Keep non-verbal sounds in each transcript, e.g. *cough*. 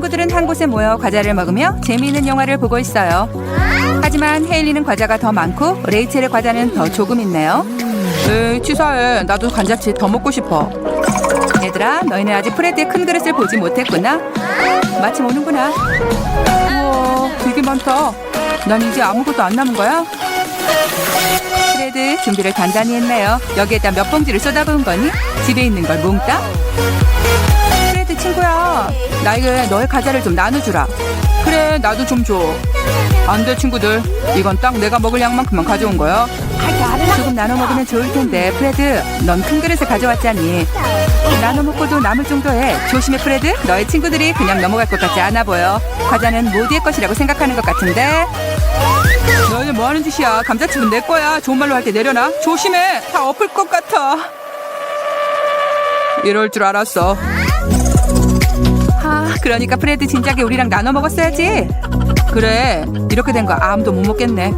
친구들은 한 곳에 모여 과자를 먹으며 재미있는 영화를 보고 있어요. 하지만 헤일리는 과자가 더 많고 레이첼의 과자는 더 조금 있네요. 에이, 치사해. 나도 감자칩 더 먹고 싶어. 얘들아, 너희는 아직 프레드의 큰 그릇을 보지 못했구나. 마침 오는구나. 우와, 되게 많다. 난 이제 아무것도 안 남은 거야? 프레드, 준비를 단단히 했네요. 여기에다 몇 봉지를 쏟아부은 거니? 집에 있는 걸 몽땅? 프레드 친구야, 나에게 너의 과자를 좀 나눠주라. 그래, 나도 좀 줘. 안 돼, 친구들. 이건 딱 내가 먹을 양만큼만 가져온 거야. 조금 나눠 먹으면 좋을 텐데, 프레드, 넌 큰 그릇을 가져왔잖니. 나눠 먹고도 남을 정도에 조심해, 프레드. 너의 친구들이 그냥 넘어갈 것 같지 않아 보여. 과자는 모두의 것이라고 생각하는 것 같은데. 너희들 뭐 하는 짓이야? 감자칩은 내 거야. 좋은 말로 할 때 내려놔. 조심해. 다 엎을 것 같아. 이럴 줄 알았어. 아, 그러니까 프레드 진작에 우리랑 나눠 먹었어야지. 그래, 이렇게 된 거 아무도 못 먹겠네.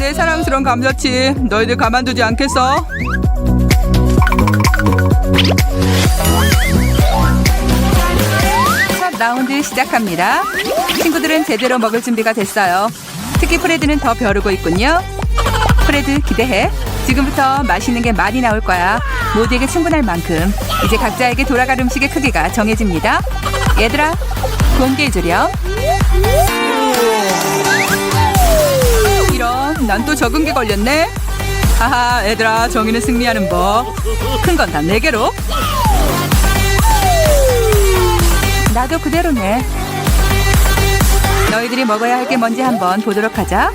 내 사랑스러운 감자칩, 너희들 가만두지 않겠어? 첫 라운드 시작합니다. 친구들은 제대로 먹을 준비가 됐어요. 특히 프레드는 더 벼르고 있군요. 프레드 기대해. 지금부터 맛있는 게 많이 나올 거야. 모두에게 충분할 만큼. 이제 각자에게 돌아갈 음식의 크기가 정해집니다. 얘들아, 공개해주렴. 이런, 난 또 적은 게 걸렸네. 하하, 얘들아, 정의는 승리하는 법. 큰 건 다 네 개로. 나도 그대로네. 너희들이 먹어야 할 게 뭔지 한번 보도록 하자.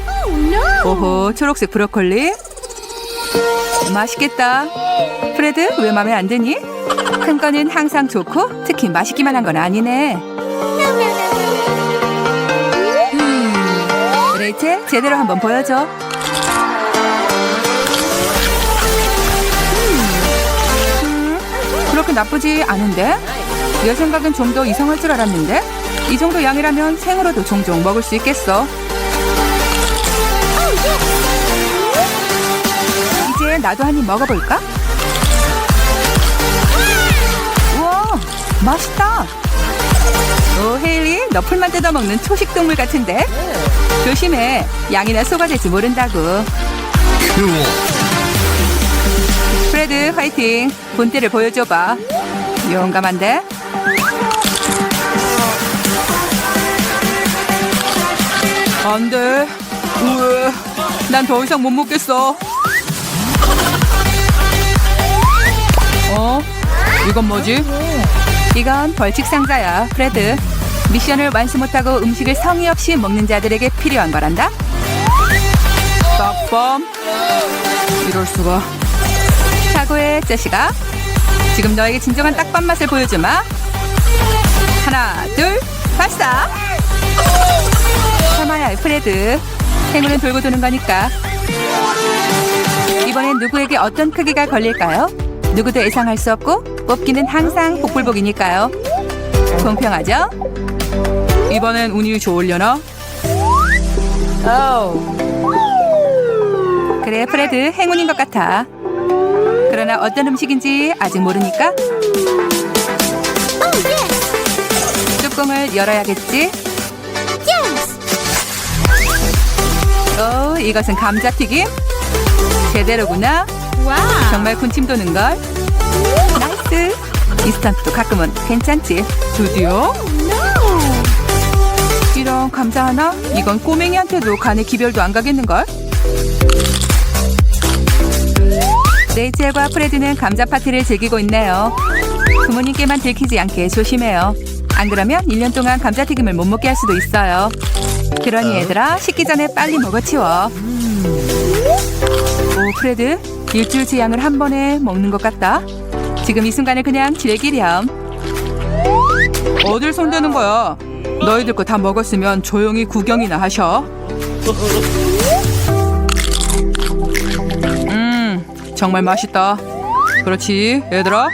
오호, 초록색 브로콜리. 맛있겠다. 프레드, 왜 맘에 안 드니? 큰 거는 항상 좋고 특히 맛있기만 한 건 아니네. 음, 레이첼, 제대로 한번 보여줘. 음, 그렇게 나쁘지 않은데? 내 생각엔 좀 더 이상할 줄 알았는데? 이 정도 양이라면 생으로도 종종 먹을 수 있겠어. 나도 한 입 먹어볼까? 우와, 맛있다. 오, 헤일리, 너 풀만 뜯어먹는 초식 동물 같은데? 조심해, 양이나 소가 될지 모른다고. 프레드, 화이팅. 본때를 보여줘봐. 용감한데? 안 돼. 우에, 난더 이상 못 먹겠어. 어? 이건 뭐지? 이건 벌칙 상자야, 프레드. 미션을 완수 못하고 음식을 성의 없이 먹는 자들에게 필요한 거란다. 딱밤. 이럴 수가. 사고의 자식아. 지금 너에게 진정한 딱밤 맛을 보여주마. 하나, 둘, 발사. 참아야 해, 프레드. 행운은 돌고 도는 거니까. 이번엔 누구에게 어떤 크기가 걸릴까요? 누구도 예상할 수 없고 뽑기는 항상 복불복이니까요. 공평하죠? 이번엔 운이 좋으려나? 그래, 프레드 행운인 것 같아. 그러나 어떤 음식인지 아직 모르니까 뚜껑을 열어야겠지? 오, 이것은 감자튀김? 제대로구나. 정말 군침 도는걸. 나이스. 인스턴트도 가끔은 괜찮지. 드디어? 이런 감자 하나? 이건 꼬맹이한테도 간에 기별도 안 가겠는걸? 레이첼과 프레드는 감자 파티를 즐기고 있네요. 부모님께만 들키지 않게 조심해요. 안 그러면 1년 동안 감자튀김을 못 먹게 할 수도 있어요. 그러니 얘들아, 식기 전에 빨리 먹어치워. 오, 프레드, 일주일치 양을 한 번에 먹는 것 같다. 지금 이 순간을 그냥 즐기렴. 어딜 손대는 거야? 너희들 거 다 먹었으면 조용히 구경이나 하셔. 음, 정말 맛있다. 그렇지, 얘들아?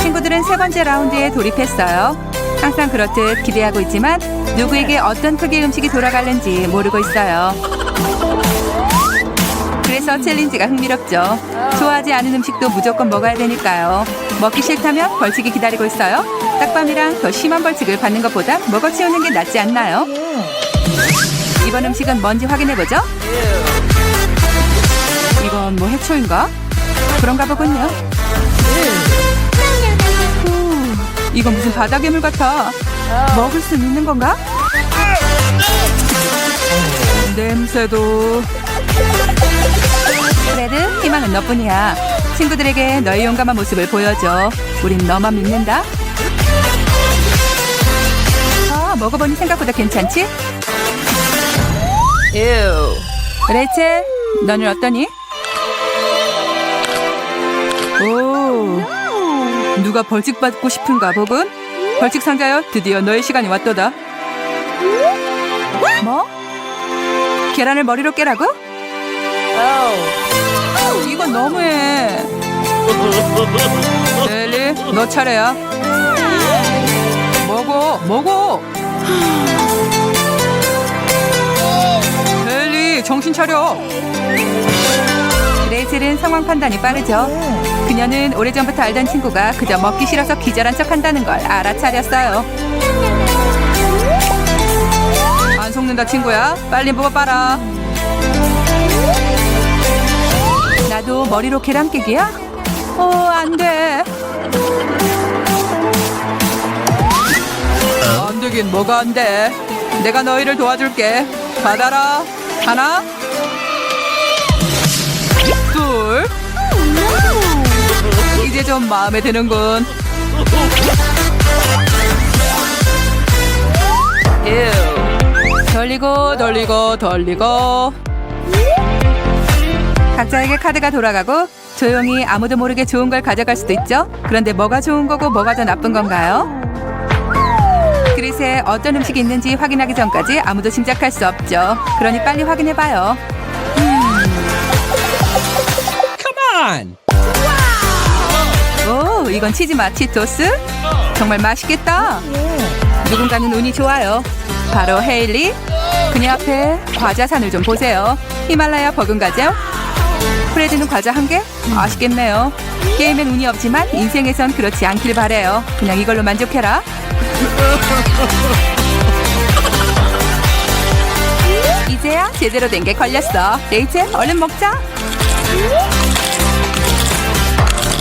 친구들은 세 번째 라운드에 돌입했어요. 항상 그렇듯 기대하고 있지만 누구에게 어떤 크기의 음식이 돌아갈는지 모르고 있어요. 그래서 챌린지가 흥미롭죠. 좋아하지 않은 음식도 무조건 먹어야 되니까요. 먹기 싫다면 벌칙이 기다리고 있어요. 딱밤이랑 더 심한 벌칙을 받는 것보다 먹어 치우는 게 낫지 않나요? 이번 음식은 뭔지 확인해보죠. 이건 뭐 해초인가? 그런가 보군요. 후, 이건 무슨 바다 괴물 같아. 먹을 수 있는 건가? 냄새도. 그래도 희망은 너뿐이야. 친구들에게 너의 용감한 모습을 보여줘. 우린 너만 믿는다. 아, 먹어보니 생각보다 괜찮지? 레이첼, 너는 어떠니? 오, 누가 벌칙 받고 싶은가 보군? 벌칙 상자여, 드디어 너의 시간이 왔도다. 뭐? 계란을 머리로 깨라고? 이건 너무해. 넬리, 너 차례야. 먹어, 먹어. 넬리, 정신 차려. 레이첼은 상황 판단이 빠르죠. 그녀는 오래전부터 알던 친구가 그저 먹기 싫어서 기절한 척 한다는 걸 알아차렸어요. 안 속는다 친구야. 빨리 먹어봐라. 나도 머리로 계란 깨기야? 어, 안 돼. 안 되긴 뭐가 안 돼. 내가 너희를 도와줄게. 받아라. 하나, 둘. 이제 좀 마음에 드는군. 유. 돌리고 돌리고 돌리고. 각자에게 카드가 돌아가고 조용히 아무도 모르게 좋은 걸 가져갈 수도 있죠. 그런데 뭐가 좋은 거고 뭐가 더 나쁜 건가요? 그릇에 어떤 음식이 있는지 확인하기 전까지 아무도 짐작할 수 없죠. 그러니 빨리 확인해 봐요. on. 오, 이건 치즈 마치토스? 정말 맛있겠다. 누군가는 운이 좋아요. 바로 헤일리. 그녀 앞에 과자산을 좀 보세요. 히말라야 버금가죠? 프레드는 과자 한 개? 아쉽겠네요. 게임엔 운이 없지만 인생에선 그렇지 않길 바래요. 그냥 이걸로 만족해라. *laughs* 이제야 제대로 된 게 걸렸어. 레이첼, 얼른 먹자.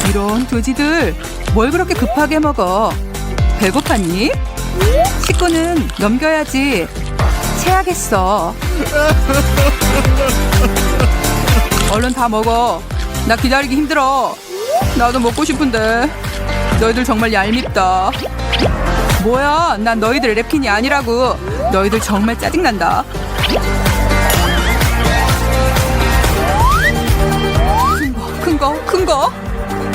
이런 돼지들 뭘 그렇게 급하게 먹어? 배고팠니? 식구는 넘겨야지. 체하겠어. *laughs* 얼른 다 먹어. 나 기다리기 힘들어. 나도 먹고 싶은데. 너희들 정말 얄밉다. 뭐야? 난 너희들 랩킨이 아니라고. 너희들 정말 짜증난다. 큰 거, 큰 거.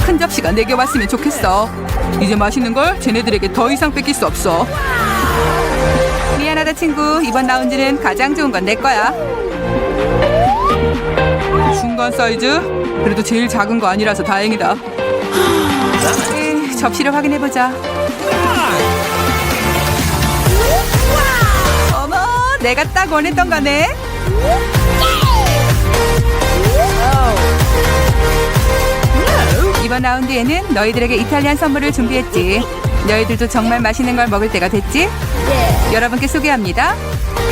큰 접시가 네 개 왔으면 좋겠어. 이제 맛있는 걸 쟤네들에게 더 이상 뺏길 수 없어. 미안하다 친구. 이번 라운드는 가장 좋은 건 내 거야. 중간 사이즈? 그래도 제일 작은 거 아니라서 다행이다. 에이, 접시를 확인해 보자. 어머, 내가 딱 원했던 거네. 이번 라운드에는 너희들에게 이탈리안 선물을 준비했지. 너희들도 정말 맛있는 걸 먹을 때가 됐지? 여러분께 소개합니다.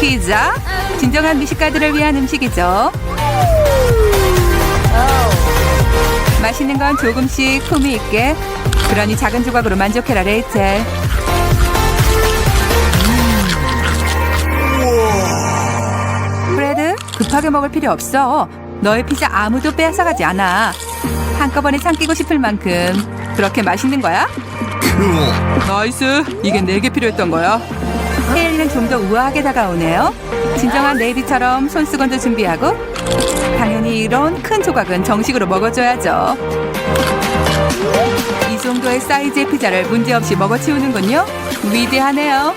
피자. 진정한 미식가들을 위한 음식이죠. 맛있는 건 조금씩 품위 있게. 그러니 작은 조각으로 만족해라, 레이첼. 음. 프레드, 급하게 먹을 필요 없어. 너의 피자 아무도 빼앗아가지 않아. 한꺼번에 삼키고 싶을 만큼 그렇게 맛있는 거야? 나이스. 이게 내게 필요했던 거야. 헤일리는 좀더 우아하게 다가오네요. 진정한 네이비처럼 손수건도 준비하고 당연히 이런 큰 조각은 정식으로 먹어줘야죠. 이 정도의 사이즈의 피자를 문제없이 먹어치우는군요. 위대하네요.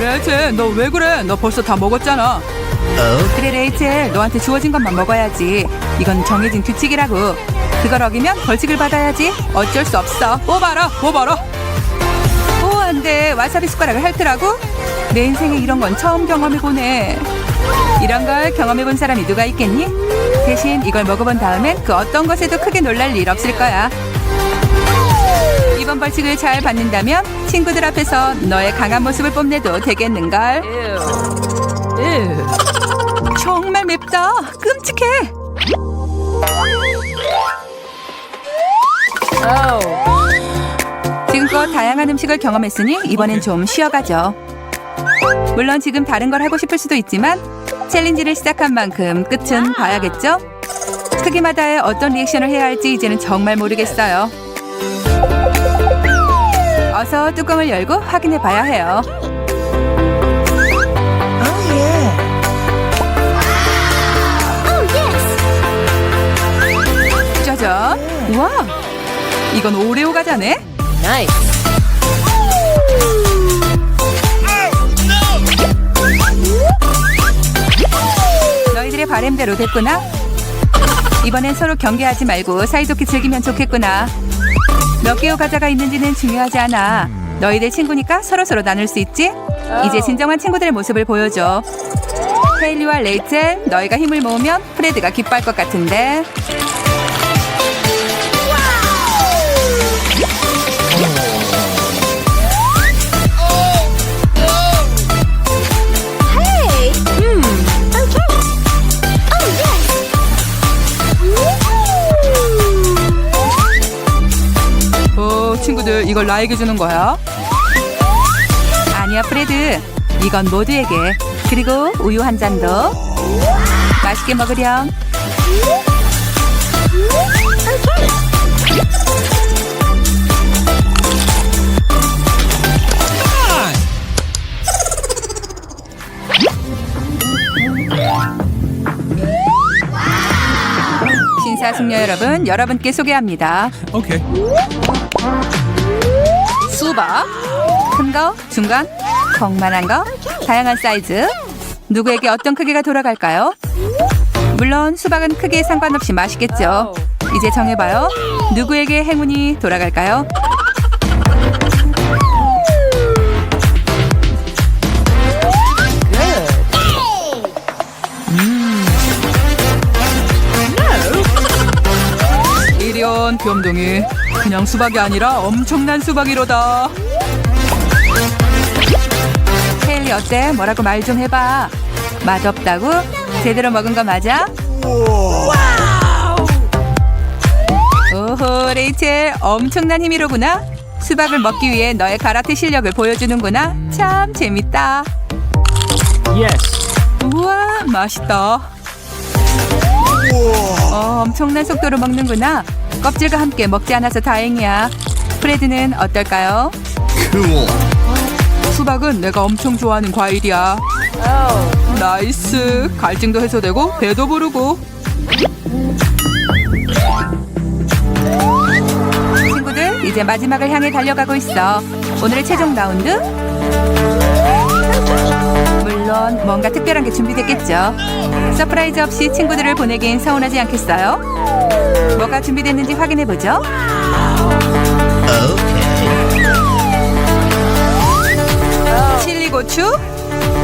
레이첼, 너 왜 그래? 너 벌써 다 먹었잖아. 그래, 레이첼, 너한테 주어진 것만 먹어야지. 이건 정해진 규칙이라고. 그걸 어기면 벌칙을 받아야지. 어쩔 수 없어. 뽑아라, 뽑아라. 오, 안 돼. 와사비 숟가락을 핥으라고? 내 인생에 이런 건 처음 경험해보네. 이런 걸 경험해본 사람이 누가 있겠니? 대신 이걸 먹어본 다음엔 그 어떤 것에도 크게 놀랄 일 없을 거야. 이번 벌칙을 잘 받는다면 친구들 앞에서 너의 강한 모습을 뽐내도 되겠는걸. 정말 맵다. 끔찍해. 지금껏 다양한 음식을 경험했으니 이번엔 좀 쉬어가죠. 물론 지금 다른 걸 하고 싶을 수도 있지만 챌린지를 시작한 만큼 끝은 봐야겠죠? 크기마다의 어떤 리액션을 해야 할지 이제는 정말 모르겠어요. 어서 뚜껑을 열고 확인해 봐야 해요. 짜잔! 우와! 이건 오레오 과자네? 너희 바램대로 됐구나. 이번엔 서로 경계하지 말고 사이좋게 즐기면 좋겠구나. 몇 개의 과자가 있는지는 중요하지 않아. 너희들 친구니까 서로서로 나눌 수 있지? 이제 진정한 친구들의 모습을 보여줘. 헤일리와 레이첼, 너희가 힘을 모으면 프레드가 기뻐할 것 같은데. 이걸 나에게 주는 거야? 아니야, 프레드. 이건 모두에게. 그리고 우유 한 잔도. 맛있게 먹으렴. 신사숙녀 여러분, 여러분께 소개합니다. Okay. 수박. 큰 거, 중간, 콩만한 거, 다양한 사이즈. 누구에게 어떤 크기가 돌아갈까요? 물론 수박은 크기에 상관없이 맛있겠죠. 이제 정해봐요. 누구에게 행운이 돌아갈까요? 귀염둥이 그냥 수박이 아니라 엄청난 수박이로다 헤일리 어때? 뭐라고 말 좀 해봐 맛없다고? 제대로 먹은 거 맞아? 오호 레이첼 엄청난 힘이로구나 수박을 먹기 위해 너의 가라테 실력을 보여주는구나 참 재밌다 Yes. 우와 맛있다 어, 엄청난 속도로 먹는구나 껍질과 함께 먹지 않아서 다행이야. 프레드는 어떨까요? 수박은 내가 엄청 좋아하는 과일이야. 나이스. 갈증도 해소되고 배도 부르고. 친구들 이제 마지막을 향해 달려가고 있어. 오늘의 최종 라운드? 물론 뭔가 특별한 게 준비됐겠죠. 서프라이즈 없이 친구들을 보내긴 서운하지 않겠어요? 뭐가 준비됐는지 확인해보죠 칠리 고추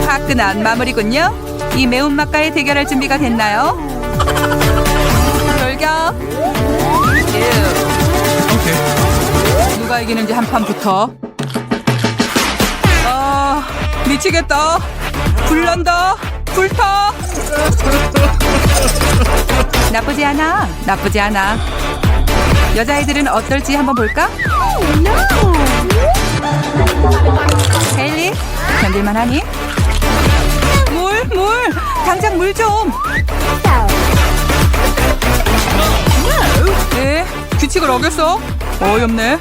화끈한 마무리군요 이 매운맛과의 대결할 준비가 됐나요? 돌격. 누가 이기는지 한판 붙어. 아, 미치겠다. 불난다. 불타. 나쁘지 않아. 나쁘지 않아. 여자아이들은 어떨지 한번 볼까? 헤일리, 견딜만 하니? 물, 물. 당장 물 좀. 네, 규칙을 어겼어. 어이없네.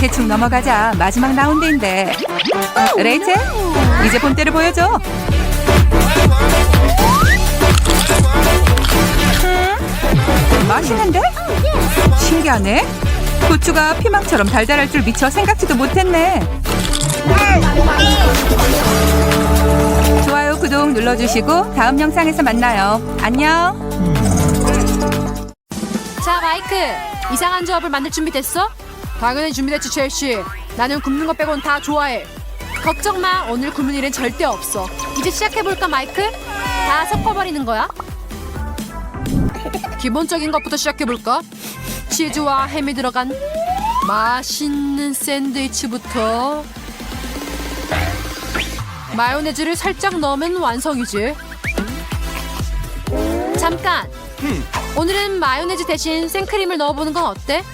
대충 넘어가자. 마지막 라운드인데. 레이첼, 이제 본때를 보여줘. 음, 맛있는데? 신기하네. 고추가 피망처럼 달달할 줄 미처 생각지도 못했네. 좋아요, 구독 눌러주시고 다음 영상에서 만나요. 안녕. 자, 마이크. 이상한 조합을 만들 준비 됐어? 당연히 준비됐지, 첼시. 나는 굽는 거 빼곤 다 좋아해. 걱정 마. 오늘 굶은 일은 절대 없어. 이제 시작해볼까, 마이크? 다 섞어버리는 거야. 기본적인 것부터 시작해볼까? 치즈와 햄이 들어간 맛있는 샌드위치부터 마요네즈를 살짝 넣으면 완성이지. 잠깐. 오늘은 마요네즈 대신 생크림을 넣어보는 건 어때?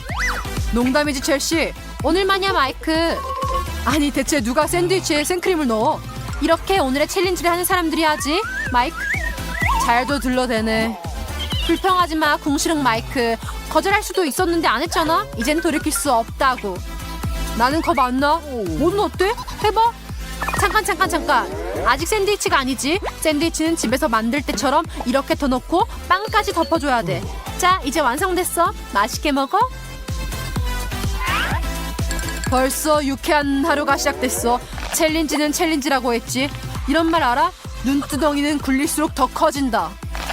농담이지 첼시. 오늘만이야 마이크. 아니 대체 누가 샌드위치에 생크림을 넣어? 이렇게 오늘의 챌린지를 하는 사람들이 하지. 마이크. 잘도 둘러대네. 불평하지 마 궁시렁 마이크. 거절할 수도 있었는데 안 했잖아. 이젠 돌이킬 수 없다고. 나는 겁 안 나. 너는 어때? 해봐. 잠깐 잠깐 잠깐. 아직 샌드위치가 아니지. 샌드위치는 집에서 만들 때처럼 이렇게 더 넣고 빵까지 덮어줘야 돼. 자 이제 완성됐어. 맛있게 먹어. 벌써 유쾌한 하루가 시작됐어. 챌린지는 챌린지라고 했지. 이런 말 알아? 눈두덩이는 굴릴수록 더 커진다.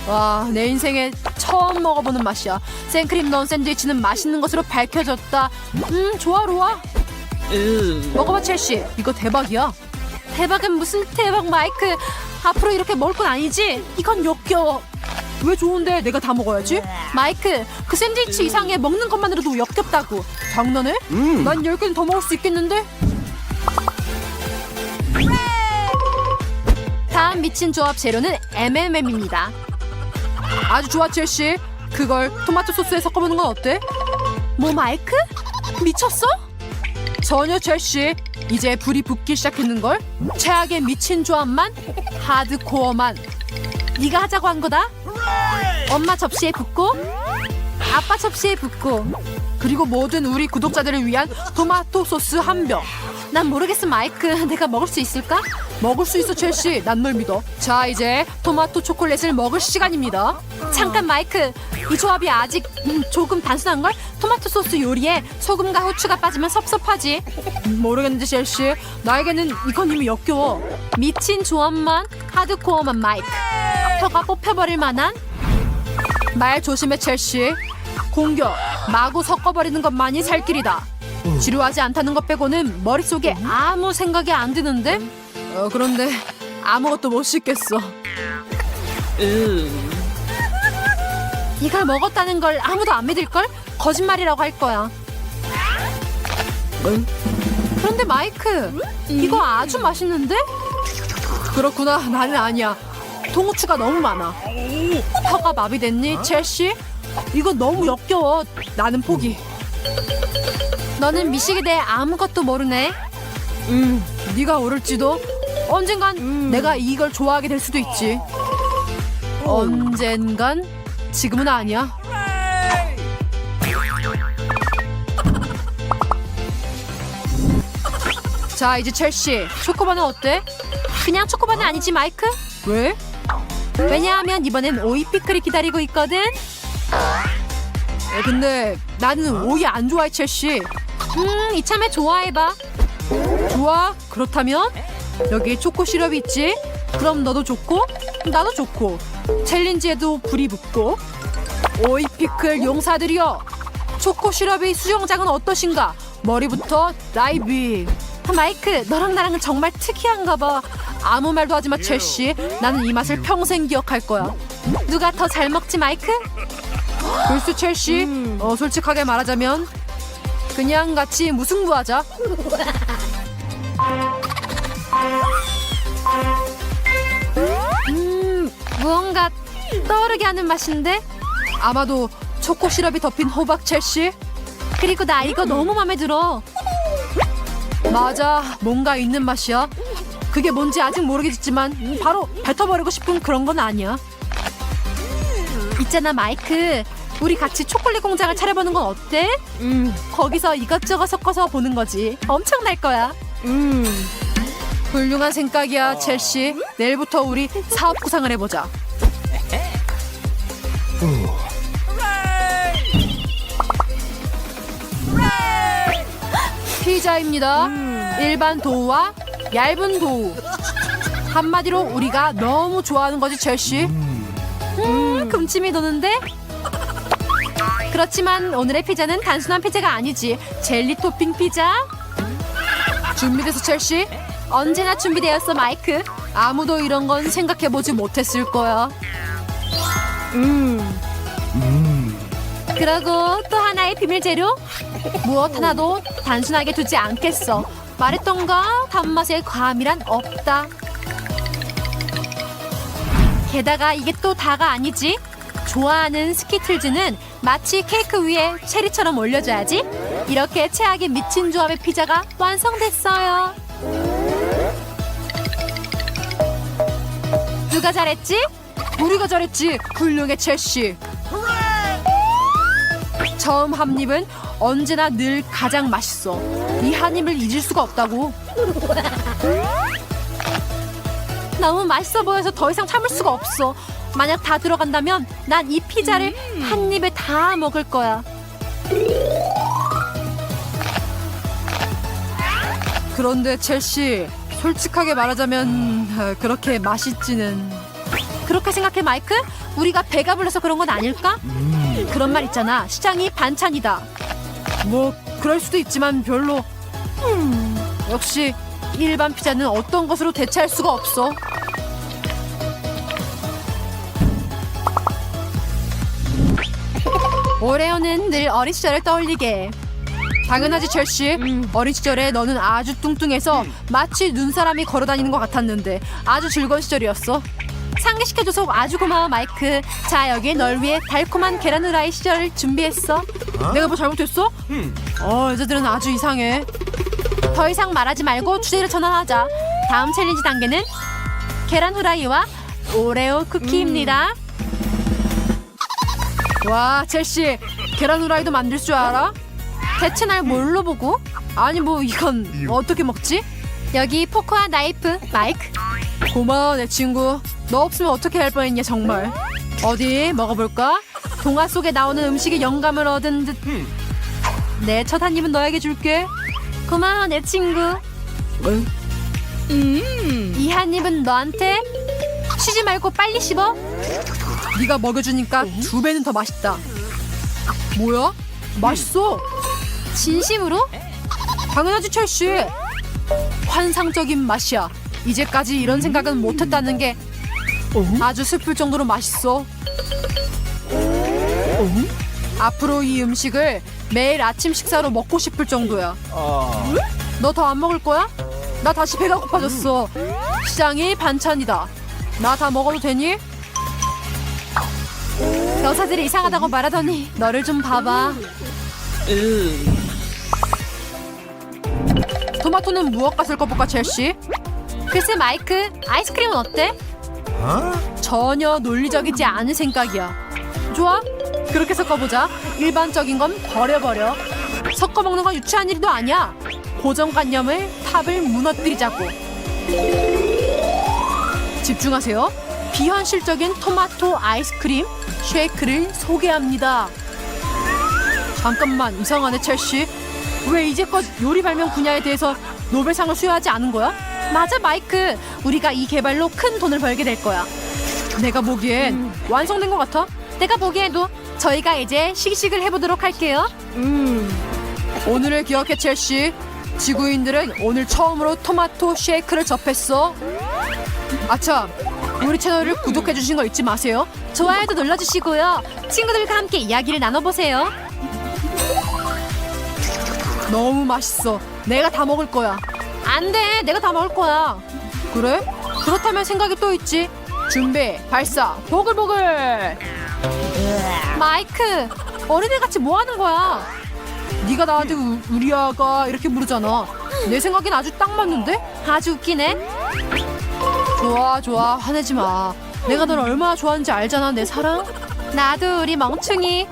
와, 내 인생에 처음 먹어보는 맛이야. 생크림 넣은 샌드위치는 맛있는 것으로 밝혀졌다. 음, 좋아, 좋아. 먹어봐, 첼시. 이거 대박이야. 대박은 무슨 대박, 마이크. 앞으로 이렇게 먹을 건 아니지? 이건 역겨워. 왜 좋은데 내가 다 먹어야지? 마이크, 그 샌드위치 이상에 먹는 것만으로도 역겹다고. 장난해? 난 10개는 더 먹을 수 있겠는데? 다음 미친 조합 재료는 MMM입니다. 아주 좋아, 첼시. 그걸 토마토 소스에 섞어보는 건 어때? 뭐, 마이크? 미쳤어? 전혀 첼시. 이제 불이 붙기 시작했는걸? 최악의 미친 조합만? 하드코어만. 네가 하자고 한 거다? 엄마 접시에 붓고 아빠 접시에 붓고 그리고 모든 우리 구독자들을 위한 토마토 소스 한 병. 난 모르겠어 마이크 내가 먹을 수 있을까? 먹을 수 있어 첼시 난 널 믿어. 자 이제 토마토 초콜릿을 먹을 시간입니다. 잠깐 마이크. 이 조합이 아직 음, 조금 단순한걸? 토마토 소스 요리에 소금과 후추가 빠지면 섭섭하지. 음, 모르겠는데 첼시 나에게는 이건 이미 역겨워. 미친 조합만 하드코어만 마이크. 혀가 뽑혀버릴 만한? 말 조심해 첼시 공격. 마구 섞어버리는 것만이 살 길이다. 지루하지 않다는 것 빼고는 머릿속에 아무 생각이 안 드는데 어, 그런데 아무것도 못 씻겠어. 이걸 먹었다는 걸 아무도 안 믿을걸? 거짓말이라고 할 거야. 그런데 마이크 이거 아주 맛있는데? 그렇구나. 나는 아니야. 통후추가 너무 많아. 혀가 마비됐니 첼시? 이거 너무 역겨워 나는 포기. 너는 미식에 대해 아무것도 모르네? 음 네가 오를지도 언젠간 내가 이걸 좋아하게 될 수도 있지. 언젠간 지금은 아니야. *laughs* 자 이제 첼시. 초코바는 어때? 그냥 초코바는 아니지 마이크. 왜? 왜냐하면 이번엔 오이 피클이 기다리고 있거든. 에, 근데 나는 오이 안 좋아해 첼시. 음 이참에 좋아해봐. 좋아? 그렇다면 여기 초코 시럽이 있지? 그럼 너도 좋고? 나도 좋고. 챌린지에도 불이 붙고. 오이 피클 용사들이여. 초코 시럽의 수영장은 어떠신가? 머리부터 다이빙 마이크 너랑 나랑은 정말 특이한가 봐. 아무 말도 하지 마 첼시. 나는 이 맛을 평생 기억할 거야. 누가 더 잘 먹지 마이크? 글쎄 첼시. 어, 솔직하게 말하자면 그냥 같이 무승부하자 음 무언가 떠오르게 하는 맛인데? 아마도 초코 시럽이 덮인 호박 첼시 그리고 나 이거 너무 마음에 들어. 맞아 뭔가 있는 맛이야. 그게 뭔지 아직 모르겠지만 바로 뱉어버리고 싶은 그런 건 아니야. 있잖아 마이크. 우리 같이 초콜릿 공장을 차려보는 건 어때? 음. 거기서 이것저것 섞어서 보는 거지. 엄청날 거야. 음 훌륭한 생각이야 첼시. 내일부터 우리 사업 구상을 해보자. *laughs* 피자입니다. 일반 도우와 얇은 도우. 한마디로 우리가 너무 좋아하는 거지 첼시? 음, 금침이 도는데? 그렇지만 오늘의 피자는 단순한 피자가 아니지. 젤리 토핑 피자. 준비돼서 첼시. 언제나 준비되었어, 마이크. 아무도 이런 건 생각해보지 못했을 거야. 음. 그리고 또 하나의 비밀 재료? 무엇 하나도 단순하게 두지 않겠어. 말했던가 단맛에 과함이란 없다. 게다가 이게 또 다가 아니지. 좋아하는 스키틀즈는 마치 케이크 위에 체리처럼 올려줘야지. 이렇게 최악의 미친 조합의 피자가 완성됐어요. 누가 잘했지? 우리가 잘했지. 훌륭해 첼시. 처음 한 입은 언제나 늘 가장 맛있어. 이 한 입을 잊을 수가 없다고. 너무 맛있어 보여서 더 이상 참을 수가 없어. 만약 다 들어간다면 난 이 피자를 한 입에 다 먹을 거야. 그런데 첼시, 솔직하게 말하자면 어, 그렇게 맛있지는. 그렇게 생각해 마이크? 우리가 배가 불러서 그런 건 아닐까? 그런 말 있잖아. 시장이 반찬이다. 뭐 그럴 수도 있지만 별로. 음, 역시 일반 피자는 어떤 것으로 대체할 수가 없어. 오레오는 늘 어린 시절을 떠올리게. 해. 당연하지 첼시. 어린 시절에 너는 아주 뚱뚱해서 마치 눈사람이 걸어다니는 것 같았는데 아주 즐거운 시절이었어. 상기시켜줘서 아주 고마워 마이크. 자 여기 널 위해 달콤한 계란 후라이 시절을 준비했어. 내가 뭐 잘못했어? 어 여자들은 아주 이상해. 더 이상 말하지 말고 주제를 전환하자. 다음 챌린지 단계는 계란 후라이와 오레오 쿠키입니다. 와 첼시 계란 후라이도 만들 줄 알아? 대체 날 뭘로 보고? 아니 뭐 이건 어떻게 먹지? 여기 포크와 나이프 마이크. 고마워 내 친구. 너 없으면 어떻게 할 뻔했냐 정말. 어디 먹어볼까? 동화 속에 나오는 음식에 영감을 얻은 듯 내 첫 한 입은 너에게 줄게. 고마워 내 친구. 이한 입은 너한테? 쉬지 말고 빨리 씹어. 네가 먹여주니까 두 배는 더 맛있다. 뭐야? 맛있어 진심으로? 당연하지 첼시 환상적인 맛이야. 이제까지 이런 생각은 못했다는 게 아주 슬플 정도로 맛있어. 앞으로 이 음식을 매일 아침 식사로 먹고 싶을 정도야. 너 더 안 먹을 거야? 나 다시 배가 고파졌어. 시장이 반찬이다. 나 다 먹어도 되니? 여사들이 이상하다고 말하더니 너를 좀 봐봐 토마토는 무엇과 섞어볼까 첼시? 글쎄 마이크 아이스크림은 어때? 전혀 논리적이지 않은 생각이야. 좋아? 그렇게 섞어보자. 일반적인 건 버려버려. 섞어 먹는 건 유치한 일도 아니야. 고정관념을 탑을 무너뜨리자고. 집중하세요. 비현실적인 토마토 아이스크림 쉐이크를 소개합니다. 잠깐만 이상하네 첼시 왜 이제껏 요리 발명 분야에 대해서 노벨상을 수여하지 않은 거야? 맞아 마이크. 우리가 이 개발로 큰 돈을 벌게 될 거야. 내가 보기엔 완성된 것 같아. 내가 보기에도 저희가 이제 식식을 해보도록 할게요. 오늘을 기억해 첼시. 지구인들은 오늘 처음으로 토마토 쉐이크를 접했어. 아참 우리 채널을 구독해 주신 거 잊지 마세요. 좋아요도 눌러주시고요. 친구들과 함께 이야기를 나눠보세요 너무 맛있어. 내가 다 먹을 거야. 안 돼. 내가 다 먹을 거야. 그래? 그렇다면 생각이 또 있지. 준비, 발사, 보글보글. 마이크, 어린애 같이 뭐 하는 거야? 네가 나한테 우, 우리 아가 이렇게 부르잖아. 내 생각엔 아주 딱 맞는데? 아주 웃기네. 좋아, 좋아. 화내지 마. 내가 널 얼마나 좋아하는지 알잖아, 내 사랑. 나도 우리 멍충이